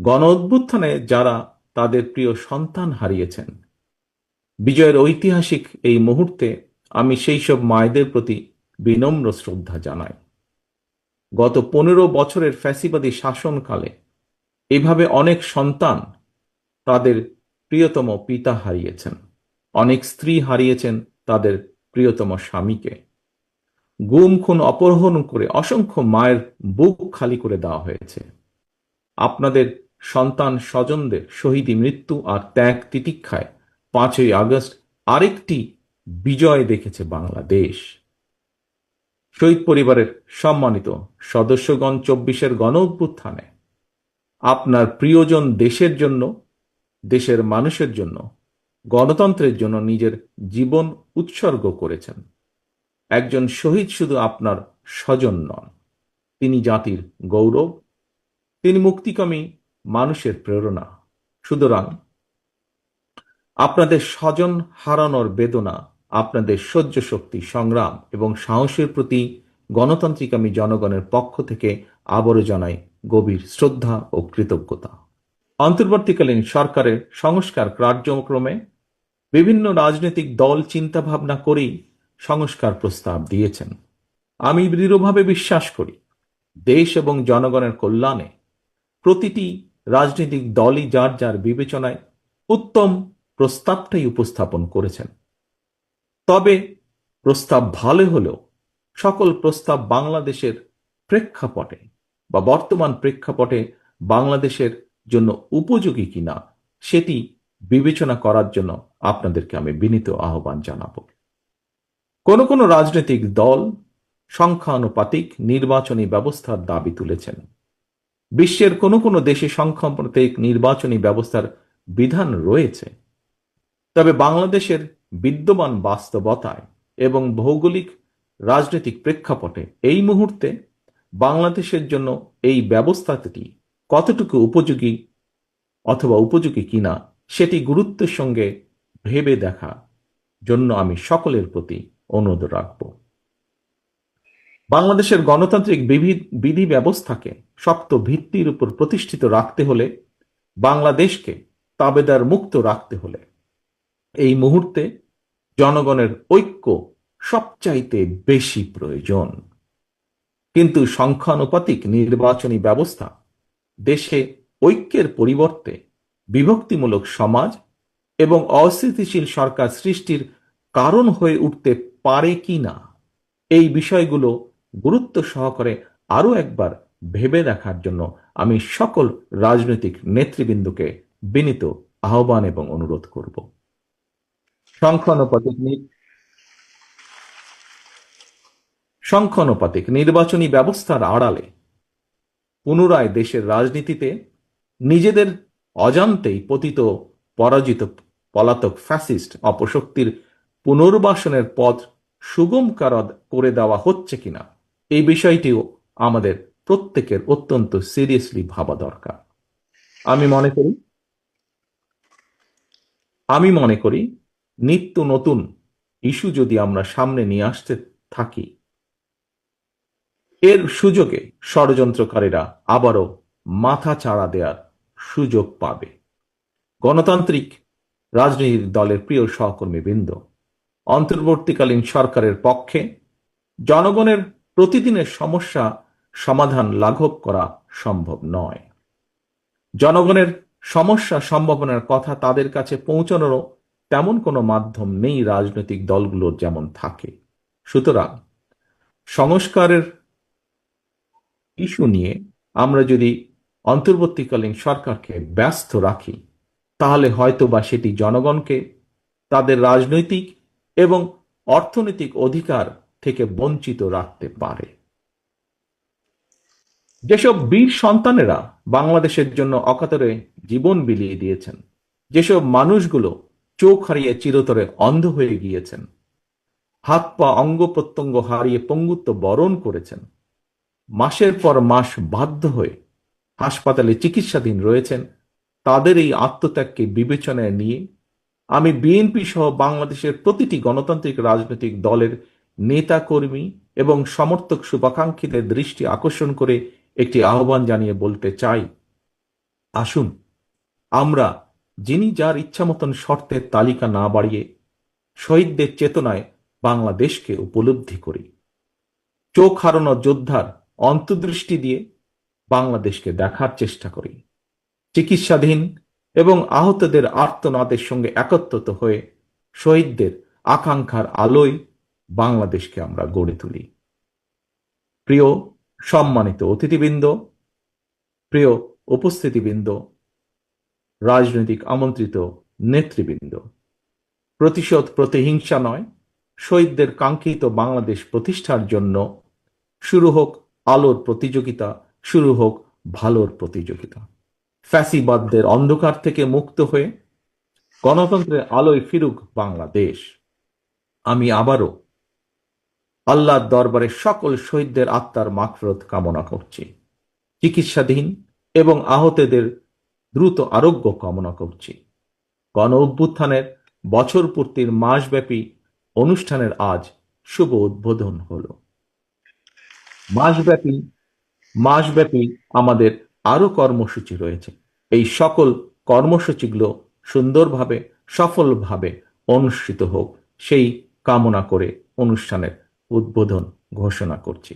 গণ অভ্যুত্থানে যারা তাদের প্রিয় সন্তান হারিয়েছেন। বিজয়ের ঐতিহাসিক এই মুহূর্তে আমি সেই সব মায়েদের প্রতি বিনম্র শ্রদ্ধা জানাই। গত পনেরো বছরের ফ্যাসিবাদী শাসনকালে এভাবে অনেক সন্তান তাদের প্রিয়তম পিতা হারিয়েছেন। অনেক স্ত্রী হারিয়েছেন তাদের প্রিয়তম স্বামীকে। গুম, খুন, অপহরণ করে অসংখ্য মায়ের বুক খালি করে দেওয়া হয়েছে। আপনাদের সন্তান স্বজনদের শহীদী মৃত্যু আর ত্যাগ তিতিক্ষায় পাঁচই আগস্ট আরেকটি বিজয় দেখেছে বাংলাদেশ। শহীদ পরিবারের সম্মানিত সদস্যগণ চব্বিশের গণ অভ্যুত্থানে, আপনার প্রিয়জন দেশের জন্য, দেশের মানুষের জন্য, গণতন্ত্রের জন্য নিজের জীবন উৎসর্গ করেছেন। একজন শহীদ শুধু আপনার স্বজন নন, তিনি জাতির গৌরব, তিনি মুক্তিকামী মানুষের প্রেরণা। সুতরাং আপনাদের স্বজন হারানোর বেদনা, আপনাদের সহ্য শক্তি, সংগ্রাম এবং সাহসের প্রতি গণতান্ত্রিকামী জনগণের পক্ষ থেকে আবারও জানাই গভীর শ্রদ্ধা ও কৃতজ্ঞতা। অন্তর্বর্তীকালীন সরকারের সংস্কার কার্যক্রমে বিভিন্ন রাজনৈতিক দল চিন্তাভাবনা করেই সংস্কার প্রস্তাব দিয়েছেন। আমি দৃঢ়ভাবে বিশ্বাস করি, দেশ এবং জনগণের কল্যাণে প্রতিটি রাজনৈতিক দলই যার যার বিবেচনায় উত্তম প্রস্তাবটাই উপস্থাপন করেছেন। তবে প্রস্তাব ভালো হলেও সকল প্রস্তাব বাংলাদেশের প্রেক্ষাপটে বা বর্তমান প্রেক্ষাপটে বাংলাদেশের জন্য উপযোগী কিনা সেটি বিবেচনা করার জন্য আপনাদেরকে আমি বিনীত আহ্বান জানাব। কোন কোন রাজনৈতিক দল সংখ্যানুপাতিক নির্বাচনী ব্যবস্থার দাবি তুলেছেন। বিশ্বের কোনো কোনো দেশে সংখ্যানুপাতিক নির্বাচনী ব্যবস্থার বিধান রয়েছে। তবে বাংলাদেশের বিদ্যমান বাস্তবতায় এবং ভৌগোলিক রাজনৈতিক প্রেক্ষাপটে এই মুহূর্তে বাংলাদেশের জন্য এই ব্যবস্থাটি কতটুকু উপযোগী অথবা উপযোগী কিনা সেটি গুরুত্বের সঙ্গে ভেবে দেখা জন্য আমি সকলের প্রতি অনুরোধ রাখব। বাংলাদেশের গণতান্ত্রিক বিধি ব্যবস্থাকে শক্ত ভিত্তির উপর প্রতিষ্ঠিত রাখতে হলে বাংলাদেশকে তাবেদার মুক্ত রাখতে হলে এই মুহূর্তে জনগণের ঐক্য সবচাইতে বেশি প্রয়োজন। কিন্তু সংখ্যানুপাতিক নির্বাচনী ব্যবস্থা দেশে ঐক্যের পরিবর্তে বিভক্তিমূলক সমাজ এবং অস্থিতিশীল সরকার সৃষ্টির কারণ হয়ে উঠতে পারে কি না এই বিষয়গুলো গুরুত্ব সহকারে আরও একবার ভেবে দেখার জন্য আমি সকল রাজনৈতিক নেতৃবৃন্দকে বিনীত আহ্বান এবং অনুরোধ করব। সংখ্যানুপাতিক সংখ্যানুপাতিক নির্বাচনী ব্যবস্থার আড়ালে পুনরায় দেশের রাজনীতিতে নিজেদের অজান্তেই পতিত পরাজিত পলাতক ফ্যাসিস্ট অপশক্তির পুনর্বাসনের পথ সুগম করে দেওয়া হচ্ছে কিনা? এই বিষয়টিও আমাদের প্রত্যেকের অত্যন্ত সিরিয়াসলি ভাবা দরকার। আমি মনে করি, আমি মনে করি নিত্য নতুন ইস্যু যদি আমরা সামনে নিয়ে আসতে থাকি, এর সুযোগে ষড়যন্ত্রকারীরা আবারও মাথা চাড়া দেওয়ার সুযোগ পাবে। গণতান্ত্রিক রাজনৈতিক দলের প্রিয় সহকর্মীবৃন্দ, অন্তর্বর্তীকালীন সরকারের পক্ষে জনগণের প্রতিদিনের সমস্যা সমাধান লাঘব করা সম্ভব নয়। জনগণের সমস্যা সম্ভাবনার কথা তাদের কাছে পৌঁছানোরও তেমন কোনো মাধ্যম নেই রাজনৈতিক দলগুলোর যেমন থাকে। সুতরাং সংস্কারের ইস্যু নিয়ে আমরা যদি অন্তর্বর্তীকালীন সরকারকে ব্যস্ত রাখি, তাহলে হয়তো বা সেটি জনগণকে, তাদের রাজনৈতিক এবং অর্থনৈতিক অধিকার থেকে বঞ্চিত রাখতে পারে। যেসব বীর সন্তানেরা বাংলাদেশের জন্য অকাতরে জীবন বিলিয়ে দিয়েছেন, যেসব মানুষগুলো চোখ হারিয়ে চিরতরে অন্ধ হয়ে গিয়েছেন, হাত পা অঙ্গ প্রত্যঙ্গ হারিয়ে পঙ্গুত্ব বরণ করেছেন, মাসের পর মাস বাধ্য হয়ে হাসপাতালে চিকিৎসাধীন রয়েছেন, তাদের এই আত্মত্যাগকে বিবেচনায় নিয়ে আমি বিএনপি সহ বাংলাদেশের প্রতিটি গণতান্ত্রিক রাজনৈতিক দলের নেতা কর্মী এবং সমর্থক শুভাকাঙ্ক্ষীদের দৃষ্টি আকর্ষণ করে একটি আহ্বান জানিয়ে বলতে চাই। আসুন, আমরা যিনি যার ইচ্ছা মতন শর্তের তালিকা না বাড়িয়ে শহীদদের চেতনায় বাংলাদেশকে উপলব্ধি করি। চোখ হারানো যোদ্ধার অন্তর্দৃষ্টি দিয়ে বাংলাদেশকে দেখার চেষ্টা করি। চিকিৎসাধীন এবং আহতদের আর্তনাদের সঙ্গে একত্রিত হয়ে শহীদদের আকাঙ্ক্ষার আলোয় বাংলাদেশকে আমরা গড়ে তুলি। প্রিয় সম্মানিত অতিথিবৃন্দ, প্রিয় উপস্থিতিবৃন্দ, রাজনৈতিক আমন্ত্রিত নেতৃবৃন্দ, প্রতিশোধ প্রতিহিংসা নয়, শহীদদের কাঙ্ক্ষিত বাংলাদেশ প্রতিষ্ঠার জন্য শুরু হোক আলোর প্রতিযোগিতা, শুরু হোক ভালোর প্রতিযোগিতা। ফ্যাসিবাদদের অন্ধকার থেকে মুক্ত হয়ে গণতন্ত্রের আলোয় ফিরুক বাংলাদেশ। আমি আবারও আল্লাহর দরবারে সকল শহীদদের আত্মার মাগফিরাত কামনা করছি। চিকিৎসাধীন এবং আহতদের দ্রুত আরোগ্য কামনা করছি। গণ অভ্যুত্থানের বছর পূর্তির মাসব্যাপী অনুষ্ঠানের আজ শুভ উদ্বোধন হলো। মাসব্যাপী মাসব্যাপী আমাদের আরও কর্মসূচি রয়েছে। এই সকল কর্মসূচিগুলো সুন্দরভাবে, সফলভাবে অনুষ্ঠিত হোক, সেই কামনা করে অনুষ্ঠানের উদ্বোধন ঘোষণা করছি।